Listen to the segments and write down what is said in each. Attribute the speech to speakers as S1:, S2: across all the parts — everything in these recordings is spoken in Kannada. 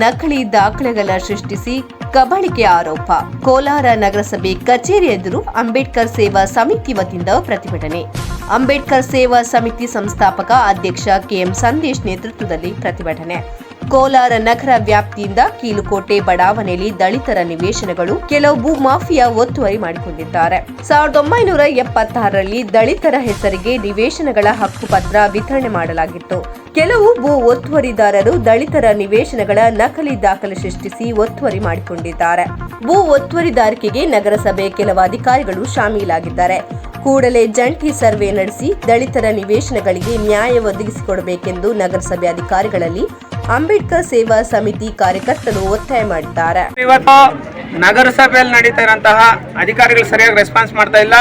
S1: ನಕಲಿ ದಾಖಲೆಗಳ ಸೃಷ್ಟಿಸಿ ಕಬಳಿಕೆ ಆರೋಪ. ಕೋಲಾರ ನಗರಸಭೆ ಕಚೇರಿ ಎದುರು ಅಂಬೇಡ್ಕರ್ ಸೇವಾ ಸಮಿತಿ ವತಿಯಿಂದ ಪ್ರತಿಭಟನೆ. ಅಂಬೇಡ್ಕರ್ ಸೇವಾ ಸಮಿತಿ ಸಂಸ್ಥಾಪಕ ಅಧ್ಯಕ್ಷ ಕೆಎಂ ಸಂದೇಶ್ ನೇತೃತ್ವದಲ್ಲಿ ಪ್ರತಿಭಟನೆ. ಕೋಲಾರ ನಗರ ವ್ಯಾಪ್ತಿಯಿಂದ ಕೀಲುಕೋಟೆ, ಬಡಾವಣೆಯಲ್ಲಿ ದಲಿತರ ನಿವೇಶನಗಳು ಕೆಲವು ಭೂ ಮಾಫಿಯಾ ಒತ್ತುವರಿ ಮಾಡಿಕೊಂಡಿದ್ದಾರೆ. ಸಾವಿರದ ಒಂಬೈನೂರ ಎಪ್ಪತ್ತಾರರಲ್ಲಿ ದಲಿತರ ಹೆಸರಿಗೆ ನಿವೇಶನಗಳ ಹಕ್ಕುಪತ್ರ ವಿತರಣೆ ಮಾಡಲಾಗಿತ್ತು. ಕೆಲವು ಭೂ ಒತ್ತುವರಿದಾರರು ದಲಿತರ ನಿವೇಶನಗಳ ನಕಲಿ ದಾಖಲೆ ಸೃಷ್ಟಿಸಿ ಒತ್ತುವರಿ ಮಾಡಿಕೊಂಡಿದ್ದಾರೆ. ಭೂ ಒತ್ತುವರಿದಾರಿಕೆಗೆ ನಗರಸಭೆ ಕೆಲವು ಅಧಿಕಾರಿಗಳು ಶಾಮೀಲಾಗಿದ್ದಾರೆ. ಕೂಡಲೇ ಜಂಟಿ ಸರ್ವೆ ನಡೆಸಿ ದಲಿತರ ನಿವೇಶನಗಳಿಗೆ ನ್ಯಾಯ ಒದಗಿಸಿಕೊಡಬೇಕೆಂದು ನಗರಸಭೆ ಅಧಿಕಾರಿಗಳಲ್ಲಿ ಅಂಬೇಡ್ಕರ್ ಸೇವಾ ಸಮಿತಿ ಕಾರ್ಯಕರ್ತರು ಒತ್ತಾಯ ಮಾಡಿದ್ದಾರೆ.
S2: ಇವತ್ತು ನಗರಸಭೆಯಲ್ಲಿ ನಡೀತಾ ಇರೋಂತಹ ಅಧಿಕಾರಿಗಳು ಸರಿಯಾಗಿ ರೆಸ್ಪಾನ್ಸ್ ಮಾಡ್ತಾ ಇಲ್ಲ.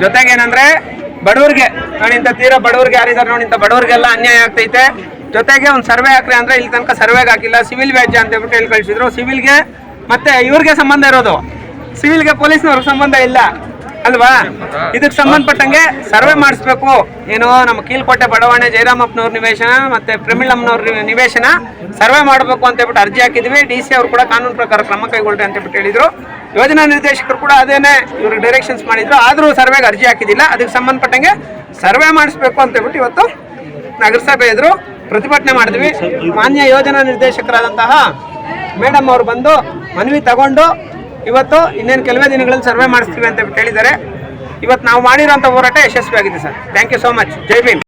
S2: ಜೊತೆಗೆ ಏನಂದ್ರೆ, ಬಡವರಿಗೆ ಇಂಥ ತೀರಾ ಬಡವರಿಗೆ ಯಾರಿದ್ದಾರೆ ನೋಡಿ, ಇಂಥ ಬಡವರಿಗೆಲ್ಲ ಅನ್ಯಾಯ ಆಗ್ತೈತೆ. ಜೊತೆಗೆ ಒಂದು ಸರ್ವೆ ಹಾಕ್ರಿ ಅಂದ್ರೆ ಇಲ್ಲಿ ತನಕ ಸರ್ವೆಗೆ ಹಾಕಿಲ್ಲ. ಸಿವಿಲ್ ವ್ಯಾಜ್ಯ ಅಂತ ಹೇಳ್ಬಿಟ್ಟು ಹೇಳಿ ಕಳಿಸಿದ್ರು. ಸಿವಿಲ್ಗೆ ಮತ್ತೆ ಇವ್ರಿಗೆ ಸಂಬಂಧ ಇರೋದು. ಸಿವಿಲ್ಗೆ ಪೊಲೀಸ್ನವ್ರಿಗೆ ಸಂಬಂಧ ಇಲ್ಲ. ಅಲ್ವಾ? ಇದಕ್ಕೆ ಸಂಬಂಧಪಟ್ಟಂಗೆ ಸರ್ವೆ ಮಾಡಿಸ್ಬೇಕು. ಏನು, ನಮ್ಮ ಕೀಲ್ಕೋಟೆ ಬಡಾವಣೆ ಜಯರಾಮಪ್ಪನವ್ರ ನಿವೇಶನ ಮತ್ತೆ ಪ್ರಮಿಳಮ್ಮನವ್ರ ನಿವೇಶನ ಸರ್ವೆ ಮಾಡಬೇಕು ಅಂತ ಹೇಳ್ಬಿಟ್ಟು ಅರ್ಜಿ ಹಾಕಿದ್ವಿ. ಡಿ ಸಿ ಅವರು ಕೂಡ ಕಾನೂನು ಪ್ರಕಾರ ಕ್ರಮ ಕೈಗೊಳ್ಳಿ ಅಂತ ಹೇಳ್ಬಿಟ್ಟು ಹೇಳಿದ್ರು. ಯೋಜನಾ ನಿರ್ದೇಶಕರು ಕೂಡ ಅದೇನೆ ಇವ್ರಿಗೆ ಡೈರೆಕ್ಷನ್ಸ್ ಮಾಡಿದ್ರು. ಆದರೂ ಸರ್ವೆಗೆ ಅರ್ಜಿ ಹಾಕಿದಿಲ್ಲ ಅದಕ್ಕೆ ಸಂಬಂಧಪಟ್ಟಂಗೆ ಸರ್ವೆ ಮಾಡಿಸ್ಬೇಕು ಅಂತ ಹೇಳ್ಬಿಟ್ಟು ಇವತ್ತು ನಗರಸಭೆ ಎದುರು ಪ್ರತಿಭಟನೆ ಮಾಡಿದ್ವಿ. ಮಾನ್ಯ ಯೋಜನಾ ನಿರ್ದೇಶಕರಾದಂತಹ ಮೇಡಮ್ ಅವರು ಬಂದು ಮನವಿ ತಗೊಂಡು ಇವತ್ತು ಇನ್ನೇನು ಕೆಲವೇ ದಿನಗಳಲ್ಲಿ ಸರ್ವೆ ಮಾಡಿಸ್ತೀವಿ ಅಂತ ಹೇಳಿದ್ದಾರೆ. ಇವತ್ತು ನಾವು ಮಾಡಿರೋಂಥ ಹೋರಾಟ ಯಶಸ್ವಿಯಾಗಿದೆ sir. Thank you so much Jai Bhim.